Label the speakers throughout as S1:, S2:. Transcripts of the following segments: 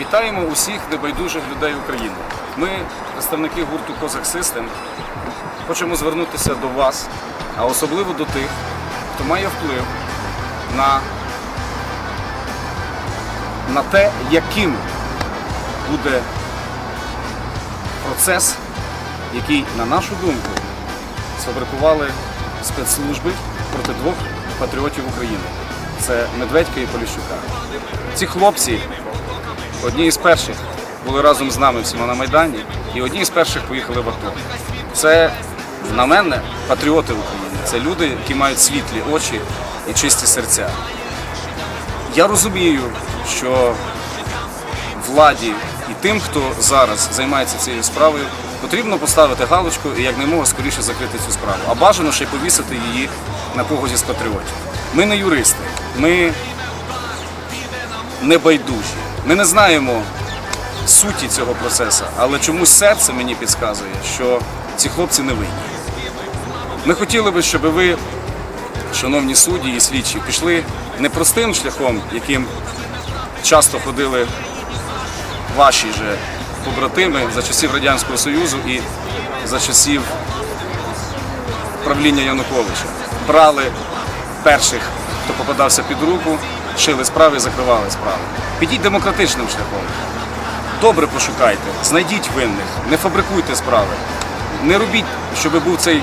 S1: Вітаємо усіх небайдужих людей України. Ми, представники гурту Козак Систем, хочемо звернутися до вас, а особливо до тих, хто має вплив на, на те, яким буде процес, який, на нашу думку, сфабрикували спецслужби проти двох патріотів України. Це Медведька і Поліщука. Ці хлопці одні із перших були разом з нами всіма на Майдані, і одні із перших поїхали в АТО. Це, на мене, патріоти України. Це люди, які мають світлі очі і чисті серця. Я розумію, що владі і тим, хто зараз займається цією справою, потрібно поставити галочку і якнаймога скоріше закрити цю справу. А бажано ще й повісити її на когось із патріотів. Ми не юристи, ми не байдужі. Ми не знаємо суті цього процесу, але чомусь серце мені підказує, що ці хлопці не винні. Ми хотіли би, щоб ви, шановні судді і слідчі, пішли не простим шляхом, яким часто ходили ваші же побратими за часів Радянського Союзу і за часів правління Януковича. Брали перших, хто попадався під руку, шили справи закривали справи. Підіть демократичним шляхом. Добре пошукайте, знайдіть винних, не фабрикуйте справи. Не робіть, щоб був цей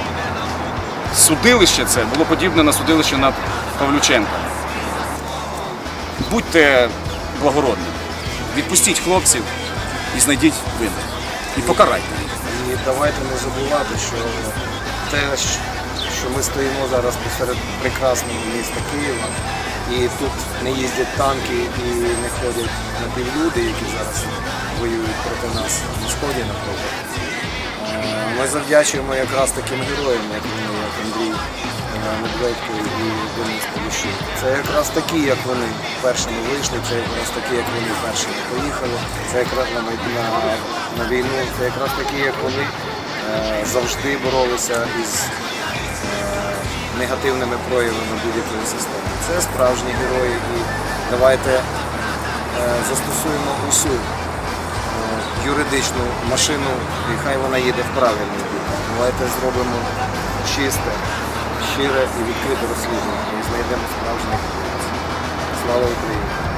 S1: судилище, це було подібне на судилище над Павлюченком. Будьте благородними. Відпустіть хлопців і знайдіть винних. І покарайте.
S2: І давайте не забувати, що те, що ми стоїмо зараз посеред прекрасного міста Києва, і тут не їздять танки і не ходять напівлюди, які зараз воюють проти нас на сході, наприклад. Е, Ми завдячуємо якраз таким героям, як вони, як Андрій е, Медведько і Денис Поліщук. Це якраз такі, як вони першими вийшли, це якраз такі, як вони першими поїхали, це якраз на, на, на війну, це якраз такі, як вони е, завжди боролися із негативними проявами будь-якої системи. Це справжні герої і давайте е, застосуємо усю е, юридичну машину, і хай вона їде в правильний бік. Давайте зробимо чисте, щире і відкрите розслідування і знайдемо справжніх. Слава Україні!